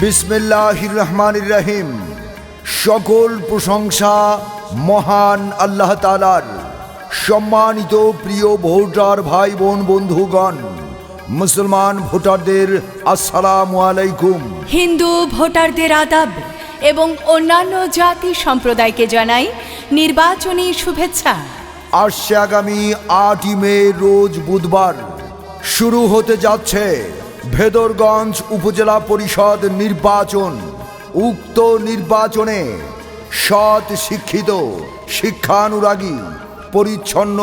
বিসমিল্লাহির রহমানির রহিম সকল প্রশংসা মহান আল্লাহ তালার সম্মানিত প্রিয় ভোটার ভাই বোন বন্ধুগণ মুসলমান ভোটারদের আসসালাম আলাইকুম। হিন্দু ভোটারদের আদাব এবং অন্যান্য জাতি সম্প্রদায়কে জানাই নির্বাচনী শুভেচ্ছা। আসছে আগামী আটই মে রোজ বুধবার। শুরু হতে যাচ্ছে ভেদরগঞ্জ উপজেলা পরিষদ নির্বাচন। উক্ত নির্বাচনে সৎ শিক্ষিত, শিক্ষানুরাগী, পরিচ্ছন্ন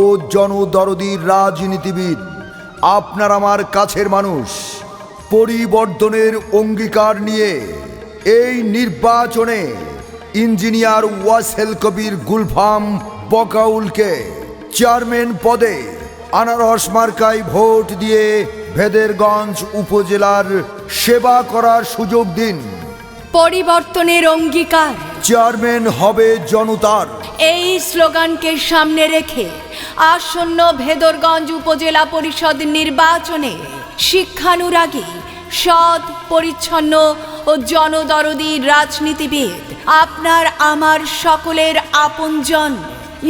ও জনদরদি রাজনীতিবিদ, আপনার আমার কাছের মানুষ, পরিবর্তনের অঙ্গীকার নিয়ে এই নির্বাচনে ইঞ্জিনিয়ার ওয়াসেল কবির গুলফাম বকাউলকে চেয়ারম্যান পদে আনারস মার্কায় ভোট দিয়ে ভেদেরগঞ্জ উপজেলার সেবা করার সুযোগ দিন। পরিবর্তনের অঙ্গীকার। চেয়ারম্যান হবে জনতার। এই স্লোগানকে সামনে রেখে আসন্ন ভেদরগঞ্জ উপজেলা পরিষদ নির্বাচনে শিক্ষানুরাগী সৎ পরিচ্ছন্ন ও জনদরদি রাজনীতিবিদ আপনার আমার সকলের আপনজন।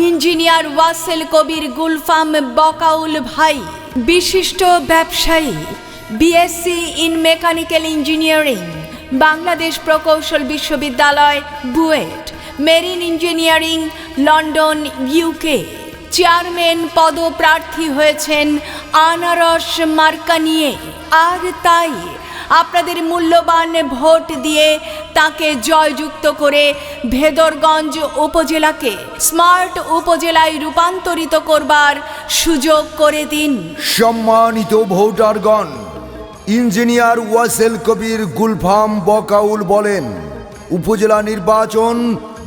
ইঞ্জিনিয়ার ওয়াসেল কবির গুলফাম বকাউল ভাই। বিশিষ্ট ব্যবসায়ী BSc in mechanical engineering Bangladesh প্রকৌশল বিশ্ববিদ্যালয়, BUET, marine engineering, London UK chairman পদপ্রার্থী হয়েছেন আনারস মার্কানিয়ে। আর তাই আপনাদের মূল্যবান ভোট দিয়ে তাকে জয়যুক্ত করে ভেদরগঞ্জ উপজেলাকে স্মার্ট উপজেলায় রূপান্তরিত করবার সুযোগ করে দিন। সম্মানিত ভোটারগণ, ইঞ্জিনিয়ার ওয়াসেল কবির গুলফাম বকাউল বলেন, উপজেলা নির্বাচন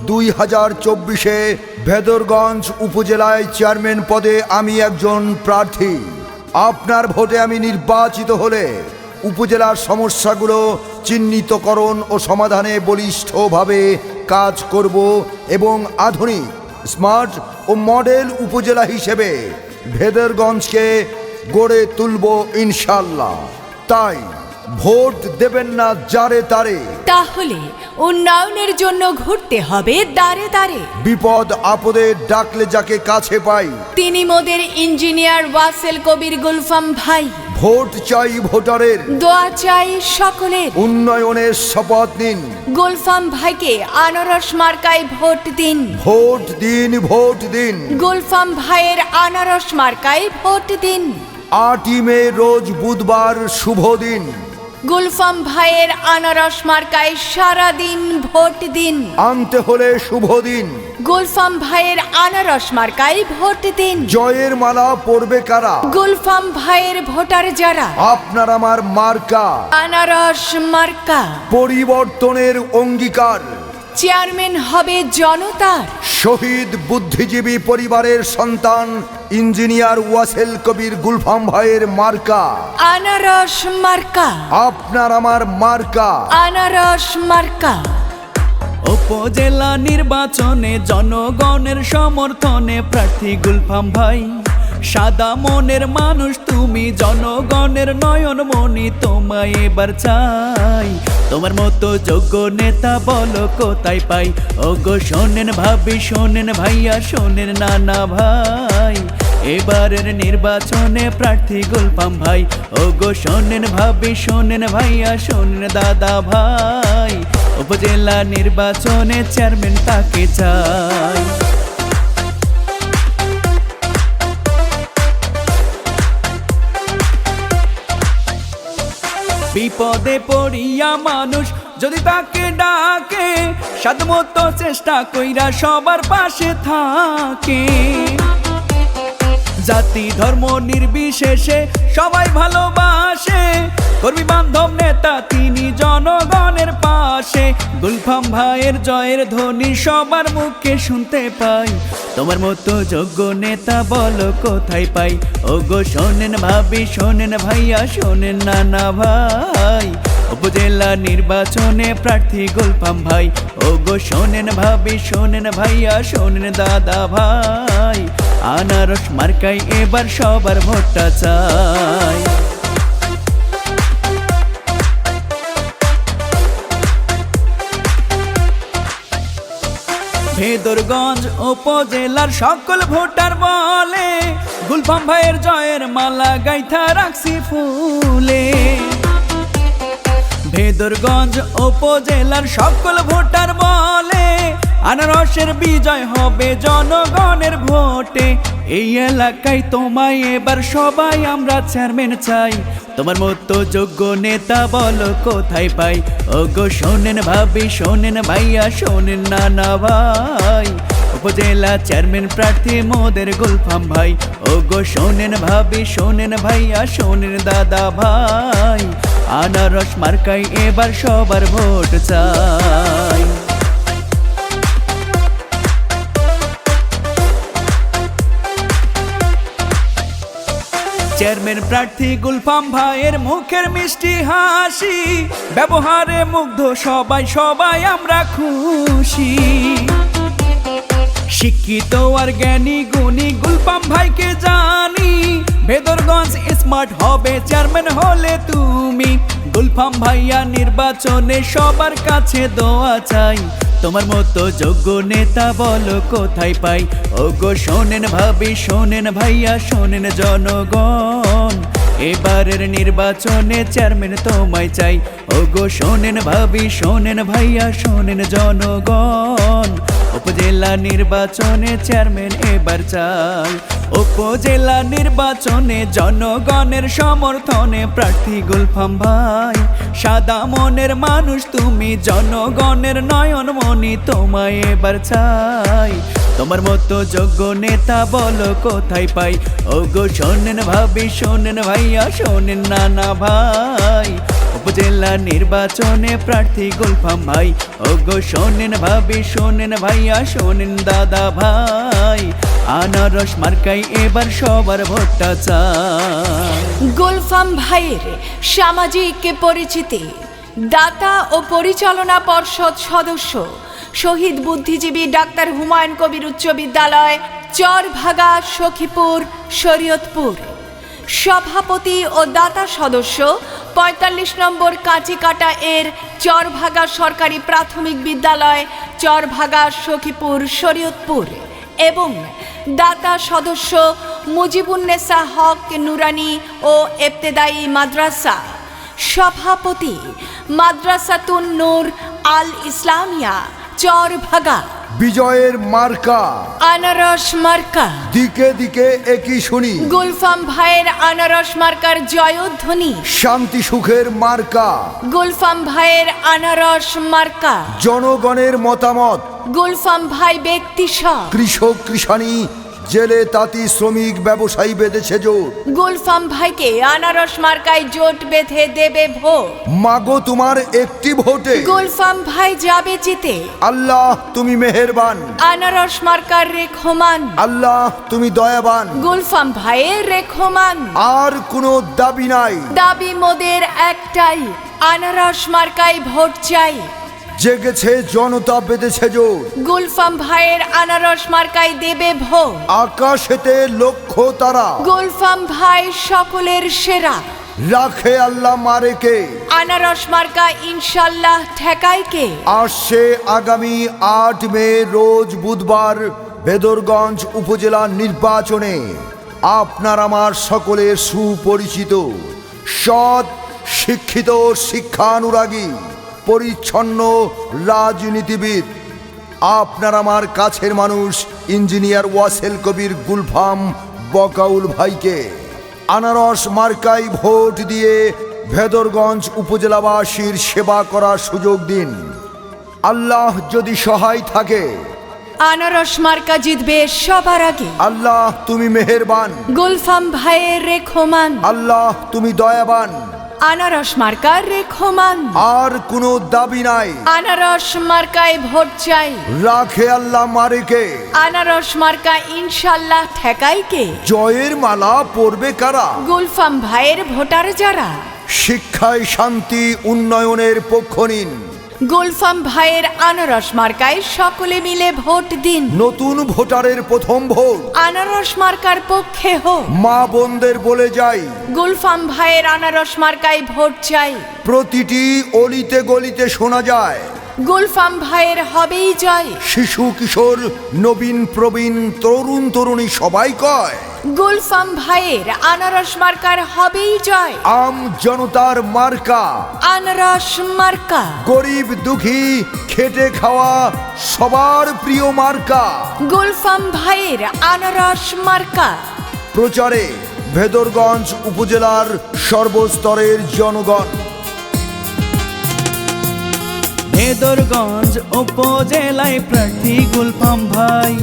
দুই হাজার চব্বিশে ভেদরগঞ্জ উপজেলায় চেয়ারম্যান পদে আমি একজন প্রার্থী। আপনার ভোটে আমি নির্বাচিত হলে উপজেলার সমস্যাগুলো চিহ্নিতকরণ ও সমাধানে বলিষ্ঠভাবে কাজ করব এবং আধুনিক স্মার্ট ও মডেল উপজেলা হিসেবে ভেদরগঞ্জকে গড়ে তুলব ইনশাল্লাহ তাই ভোট দেবেন না যারে তারে। তাহলে উন্নয়নের জন্য ঘুরতে হবে দাঁড়ে দাঁড়ে বিপদ আপদে ডাকলে যাকে কাছে পাই। তিনি মোদের ইঞ্জিনিয়ার ওয়াসেল কবির গুলফাম ভাই। ভোট চাই ভোটারের। দোয়া চাই সকলের। উন্নয়নের শপথ নিন। গুলফাম ভাইকে আনারস মার্কায় ভোট দিন। ভোট দিন ভোট দিন। গুলফাম ভাইয়ের আনারস মার্কায় ভোট দিন। আটই মে রোজ বুধবার শুভ দিন। গুলফাম ভাইয়ের আনারস মার্কায় সারা দিন ভোট দিন। আনতে হলে শুভ দিন। গুলফাম ভাইয়ের আনারস মার্কায় ভোট দিন। জয়ের মালা পড়বে কারা? গুলফাম ভাইয়ের ভোটার যারা? আপনার আমার মার্কা। আনারস মার্কা। পরিবর্তনের অঙ্গীকার। চেয়ারম্যান হবে জনতার শহীদ বুদ্ধিজীবী পরিবারের সন্তান ইঞ্জিনিয়ার ওয়াসেল কবির গুলফাম ভাইয়ের মার্কা। আনারস মার্কা। আপনার আমার মার্কা। আনারস মার্কা। উপজেলা নির্বাচনে জনগণের সমর্থনে প্রার্থী গুলফাম ভাই। সাদা মনের মানুষ, তুমি জনগণের নয়ন মনি তোমায় এবার চাই। তোমার মতো যোগ্য নেতা বলো কোথায় পাই? ওগো, শোনেন ভাবি, শোনেন ভাইয়া, শোনেন নানা ভাই। এবারের নির্বাচনে প্রার্থী গুলফাম ভাই। ওগো, শোনেন ভাবি, শোনেন ভাইয়া, শোনেন দাদা ভাই। উপজেলা নির্বাচনে চেয়ারম্যান তাকে চাই। বিপদে পড়িয়া মানুষ যদি তাকে ডাকে, সাধমতো চেষ্টা কইরা সবার পাশে থাকে। জাতি ধর্ম নির্বিশেষে সবাই ভালোবাসে কর্মী বান্ধব নেতা, তিনি জনগণের পাশে। গুলফাম ভাইয়ের জয়ের ধ্বনি সবার মুখে শুনতে পাই। তোমার মতো যোগ্য নেতা বলো কোথায় পাই? ও গো শোনেন ভাবি, শোনেন ভাইয়া, শোনেন নানা ভাই। উপজেলা নির্বাচনে প্রার্থী গোলপাম ভাই। ও গো শোনেন ভাবি, শোনেন ভাইয়া, শোনেন দাদা ভাই। আনারস মার্কাই এবার সবার ভোটটা চাই। ভেদরগঞ্জ উপজেলার সকল ভোটার বলে, গুলফাম ভাইয়ের জয়ের মালা গাইথা রাখছি ফুলে। ভেদরগঞ্জ উপজেলার সকল ভোটার বলে আনারসের বিজয় হবে জনগণের ভোটে। এই এলাকায় তোমায় এবার সবাই আমরা চেয়ারম্যান চাই। তোমার মতো যোগ্য নেতা বলো কোথায় পাই? ও গো শোনেন ভাবি, শোনেন ভাইয়া, শোনেন নানা ভাই। উপজেলা চেয়ারম্যান প্রার্থী মোদের গুলফাম ভাই। ও গো শোনেন ভাবি, শোনেন ভাইয়া, শোনেন দাদা ভাই। আনারস মার্কাই এবার সবার ভোট চাই। চেয়ারম্যান প্রার্থী গুলফাম ভাইয়ের মুখের মিষ্টি হাসি। ব্যবহারে মুগ্ধ সবাই সবাই আমরা খুশি। শিক্ষিত আর জ্ঞানী, গুণী গুলফাম ভাইকে জানি। ভেদরগঞ্জ স্মার্ট হবে চেয়ারম্যান হলে তুমি। গুলফাম ভাইয়া নির্বাচনে সবার কাছে দোয়া চাই। তোমার মতো যোগ্য নেতা বলো কোথায় পাই? ও গো শোনেন ভাবি, শোনেন ভাইয়া, শোনেন জনগণ। এবারের নির্বাচনে চেয়ারম্যান তোমায় চাই। ও গো শোনেন ভাবি, শোনেন ভাইয়া, শোনেন জনগণ। উপজেলা নির্বাচনে চেয়ারম্যান এবার চাই উপজেলা নির্বাচনে জনগণের সমর্থনে প্রার্থী গুলফাম ভাই। সাদা মনের মানুষ, তুমি জনগণের নয়ন মনি তোমায় এবার চাই। তোমার মতো যোগ্য নেতা বলো কোথায় পাই? ও গো শোনেন ভাবি, শোনেন ভাইয়া, শোনেন নানা ভাই। উপজেলা নির্বাচনে প্রার্থী গুলফাম ভাই ও গো শোনেন ভাবি, শোনেন ভাইয়া, শোনেন দাদা ভাই। আনারস মার্কাই এবার সবার ভোটটা চাই। গুলফাম ভাইয়ের সামাজিক পরিচিতি, দাতা ও পরিচালনা পর্ষদ সদস্য, শহীদ বুদ্ধিজীবী ডাক্তার হুমায়ুন কবির উচ্চ বিদ্যালয়, চরভাগা সখীপুর, শরীয়তপুর। সভাপতি ও দাতা সদস্য, পঁয়তাল্লিশ নম্বর কাঁচিকাটা এর চরভাগা সরকারি প্রাথমিক বিদ্যালয়, চরভাগা সখীপুর, শরীয়তপুর এবং দাতা সদস্য মুজিবুন্নেসা হক নুরানি ও এফতেদায়ী মাদ্রাসা। সভাপতি মাদ্রাসাতুন নূর আল ইসলামিয়া, চরভাগা। বিজয়ের মার্কা। আনারস মার্কা। দিকে দিকে একই শুনি। গুলফাম ভাইয়ের আনারস মার্কার জয়ধ্বনি। শান্তি সুখের মার্কা। গুলফাম ভাইয়ের আনারস মার্কা। জনগণের মতামত। গুলফাম ভাই ব্যক্তি কৃষক কৃষানি জেলে তাঁতি শ্রমিক ব্যবসায়ী বেঁধেছে জোর গুলফাম ভাইকে আনারস মার্কায় জোট বেঁধে দেবে ভোট। মাগো তোমার একটি ভোটে। গুলফাম ভাই যাবে জিতে। আল্লাহ তুমি মেহেরবান। আনারস মার্কার রেখমান। আল্লাহ তুমি দয়াবান। গুলফাম ভাইয়ের রেখমান। আর কোনো দাবি নাই। দাবি মোদের একটাই আনারস মার্কায় ভোট চাই। জেগেছে জনতা বেঁধেছে জোর। গুলফাম ভাইয়ের আনারস মার্কায় দেবে ভোট আকাশেতে লক্ষ্য তারা। গুলফাম ভাই সকলের সেরা। রাখে আল্লাহ মারেকে আনারস মার্কা ইনশাল্লাহ ঠেকায় কে? আসছে আগামী আট মে রোজ বুধবার বেদরগঞ্জ উপজেলা নির্বাচনে। আপনার আমার সকলের সুপরিচিত সৎ শিক্ষিত শিক্ষানুরাগী। পরিচ্ছন্ন রাজনীতিবিদ। আপনার আমার কাছের মানুষ ইঞ্জিনিয়ার ওয়াসেল কবির গুলফাম বকাউল ভাইকে। আনারস মার্কাই ভোট দিয়ে ভেদরগঞ্জ উপজেলাবাসীর সেবা করার সুযোগ দিন। আল্লাহ যদি সহায় থাকে। আনারস মার্কা জিতবে সবার আগে। আল্লাহ তুমি মেহেরবান। গুলফাম ভাইয়ের রেখমান। আল্লাহ তুমি দয়াবান। আনারস মার্কার রেখমান আর কোনো দাবি নাই। আনারস মার্কায় ভোট চাই। রাখে আল্লাহ মারে কে আনারস মার্কা ইনশাল্লাহ ঠেকাই কে? জয়ের মালা পড়বে কারা? গুলফাম ভাইয়ের ভোটার যারা? শিক্ষায় শান্তি উন্নয়নের পক্ষ নিন। গুলফাম ভাইয়ের আনারস মার্কায় সকলে মিলে ভোট দিন। নতুন ভোটারের প্রথম ভোট। আনারস মার্কার পক্ষে হোক। মা বোনদের বলে যাই। গোলফাম ভাইয়ের আনারস মার্কায় ভোট চাই। প্রতিটি অলিতে গলিতে শোনা যায়। গুলফাম ভাইয়ের হবেই জয়। শিশু কিশোর নবীন প্রবীণ তরুণ তরুণী সবাই কয়। গুলফাম ভাইয়ের আনারস মার্কার হবেই জয়। আম জনতার মার্কা। আনারস মার্কা। গরিব দুঃখী খেটে খাওয়া সবার প্রিয় মার্কা। গুলফাম ভাইয়ের আনারস মার্কা। প্রচারে ভেদরগঞ্জ উপজেলার সর্বস্তরের জনগণ। ভেদরগঞ্জ উপজেলায় প্রার্থী গুলফাম ভাই।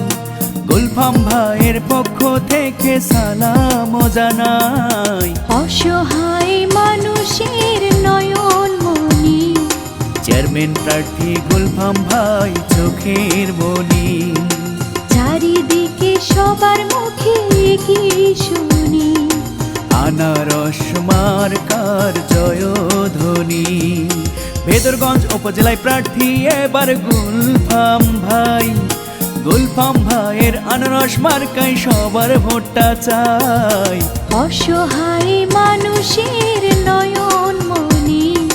গুলফাম ভাইয়ের পক্ষ থেকে সালাম জানাই। অসহায় মানুষের নয়ন মনি চেয়ারম্যান প্রার্থী গুলফাম ভাই চোখের মনি চারিদিকে সবার মুখে কি শুনি। আনারস মার্কার জয়ধ্বনি। ভেদরগঞ্জ উপজেলায় প্রার্থী এবার গুলফাম ভাই। গুলফাম ভাইয়ের আনারস মার্কায় সবার ভোটটা চাই। অসহায় মানুষের নয়ন মনি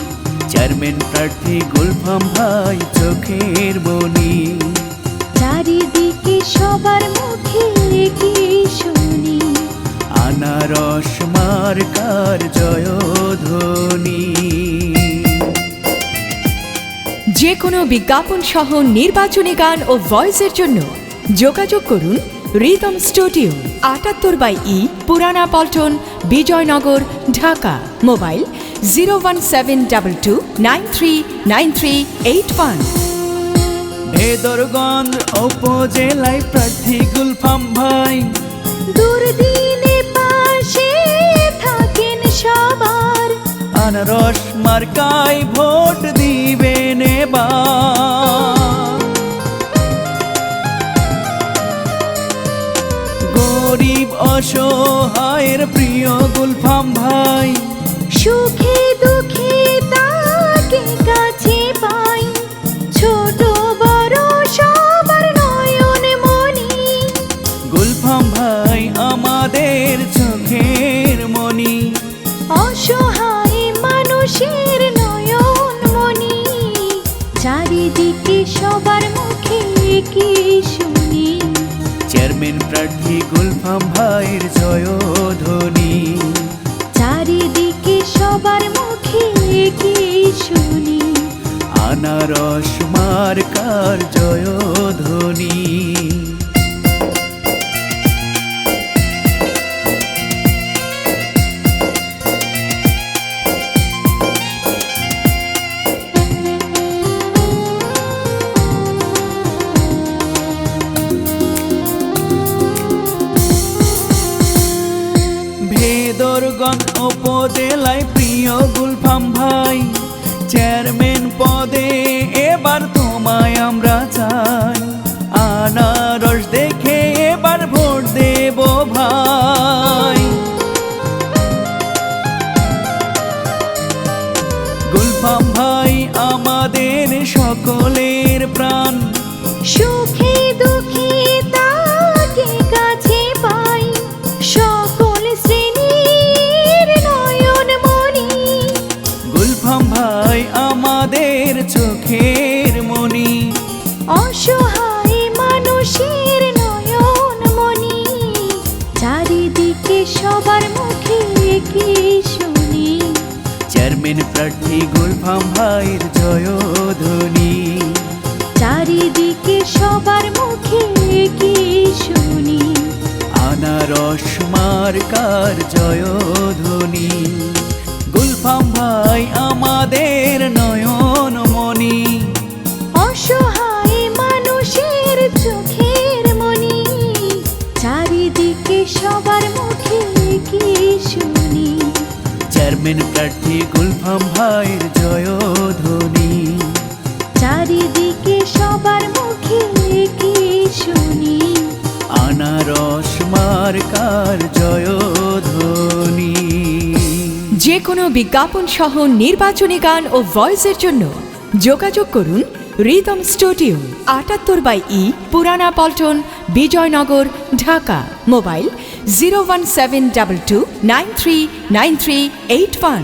চেয়ারম্যান প্রার্থী গুলফাম ভাই চোখের বনি। চারিদিকে সবার মুখে কি শুনি। আনারস মার্কার জয়ধ্বনি। যে কোনো বিজ্ঞাপন সহ নির্বাচনী গান ও ভয়েসের জন্য যোগাযোগ করুন রিদম স্টুডিও আটাত্তর by E Purana Paltan Bijoynagar Dhaka. Mobile zero one seven double two nine three nine three eight one. Bhedarganj উপজেলায় প্রার্থী গুলফাম ভাই। দুর্দিনে আনারস মার্কায় ভোট দিবেন গরিব অসহায়ের প্রিয় গুলফাম ভাই সুখে ভাইয়ের জয়ধ্বনি। চারিদিকে সবার মুখে কি শুনি। আনারস মার্কার জয়ধ্বনি। ভাই চেয়ারম্যান পদে এবার গুলফাম ভাইয়ের জয়ধ্বনি। চারিদিকে সবার মুখে কি শুনি? আনারস মার্কার জয়ধ্বনি। গুলফাম ভাই চেয়ারম্যান প্রার্থী গুলফাম ভাইয়ের জয়ধ্বনি। চারিদিকে সবার মুখে কি শুনি। আনারস মার্কার জয়ধ্বনি। যে কোনো বিজ্ঞাপন সহ নির্বাচনী গান ও ভয়েসের জন্য যোগাযোগ করুন রিদম স্টুডিও আটাত্তর by E Purana Paltan Bijoynagar Dhaka. Mobile zero one seven double two nine three nine three eight one